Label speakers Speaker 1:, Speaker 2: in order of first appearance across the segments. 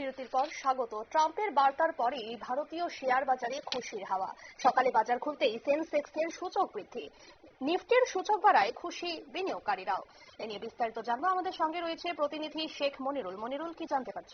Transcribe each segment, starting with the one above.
Speaker 1: বিরতির পর স্বাগত। ট্রাম্পের বার্তার পরেই ভারতীয় শেয়ার বাজারে খুশির হাওয়া। সকালে বাজার খুলতেই সেন্সেক্সের সূচক বৃদ্ধি। নিফটির সূচক বাড়ায় খুশি বিনিয়োগকারীরাও। এ নিয়ে বিস্তারিত জানব। আমাদের সঙ্গে রয়েছে প্রতিনিধি শেখ মনিরুল। মনিরুল কি জানতে পারছ?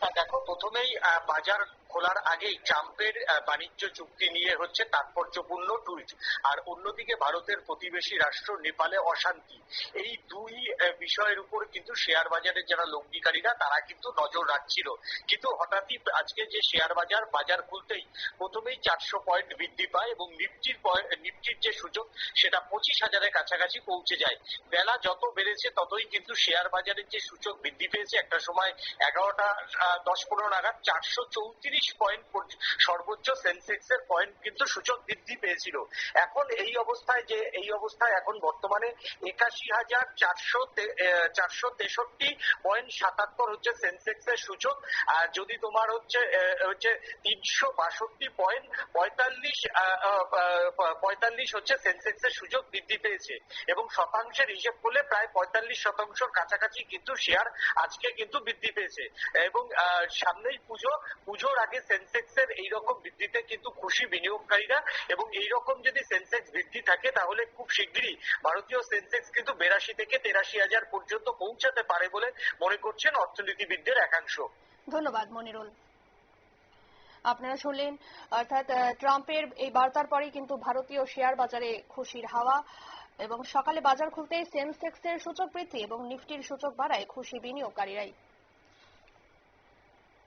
Speaker 2: হ্যাঁ, দেখো প্রথমেই বাজার খোলার আগেই ট্রাম্পের বাণিজ্য চুক্তি নিয়ে হচ্ছে তাৎপর্যপূর্ণ টুইট। আর অন্যদিকে ভারতের প্রতিবেশী রাষ্ট্র নেপালে অশান্তি। এই দুই বিষয়ের উপর কিন্তু শেয়ার বাজারের যারা লগ্নিকারীরা তারা কিন্তু নজর রাখছিল। কিন্তু হঠাৎই আজকে যে শেয়ার বাজার বাজার খুলতেই প্রথমেই চারশো পয়েন্ট বৃদ্ধি পায় এবং নিফটির নিফটির যে সূচক, সেটা পঁচিশ হাজারের কাছাকাছি পৌঁছে যায়। বেলা যত বেড়েছে, ততই কিন্তু শেয়ার বাজারের যে সূচক বৃদ্ধি পেয়েছে। একটা সময় এগারোটা দশ পনেরো নাগাদ চারশো চৌত্রিশ পয়েন্ট পর্য- সর্বোচ্চ সেন্সেক্স এর পয়েন্ট কিন্তু সূচক বৃদ্ধি পেয়েছিল। এখন এই অবস্থায় যে, এই অবস্থায় এখন বর্তমানে একাশি হাজার চারশো চারশো তেষট্টি পয়েন্ট সাতাত্তর হচ্ছে সেন্সেক্স এর সূচক, আর যদি তোমার হচ্ছে হচ্ছে তিনশো বাষট্টি পয়েন্ট পঁয়তাল্লিশ পঁয়তাল্লিশ হচ্ছে সেন্সেক্স এর সূচক বৃদ্ধি পেয়েছে। এবং শতাংশের হিসেব করলে প্রায় পঁয়তাল্লিশ শতাংশের কাছাকাছি কিন্তু শেয়ার আজকে কিন্তু বৃদ্ধি পেয়েছে। এবং সামনেই পুজো, পুজোর আগে সেন্সেক্স এর এইরকম বৃদ্ধিতে কিন্তু খুশি বিনিয়োগকারীরা এবং এইরকম যদি সেন্সেক্স বৃদ্ধি থাকে, তাহলে খুব শিগগিরই ভারতীয় সেন্সেক্স কিন্তু বেরাশি থেকে তেরাশি হাজার পর্যন্ত পৌঁছাতে পারে বলে মনে করছেন অর্থনীতিবিদদের একাংশ।
Speaker 1: ধন্যবাদ, মনিরুল। আপনারা শুনলেন, অর্থাৎ ট্রাম্পের এই বার্তার পরেই কিন্তু ভারতীয় শেয়ার বাজারে খুশির হাওয়া এবং সকালে বাজার খুলতেই সেন্সেক্সের সূচক বৃদ্ধি এবং নিফটির সূচক বাড়ায় খুশি বিনিয়োগকারীরাই।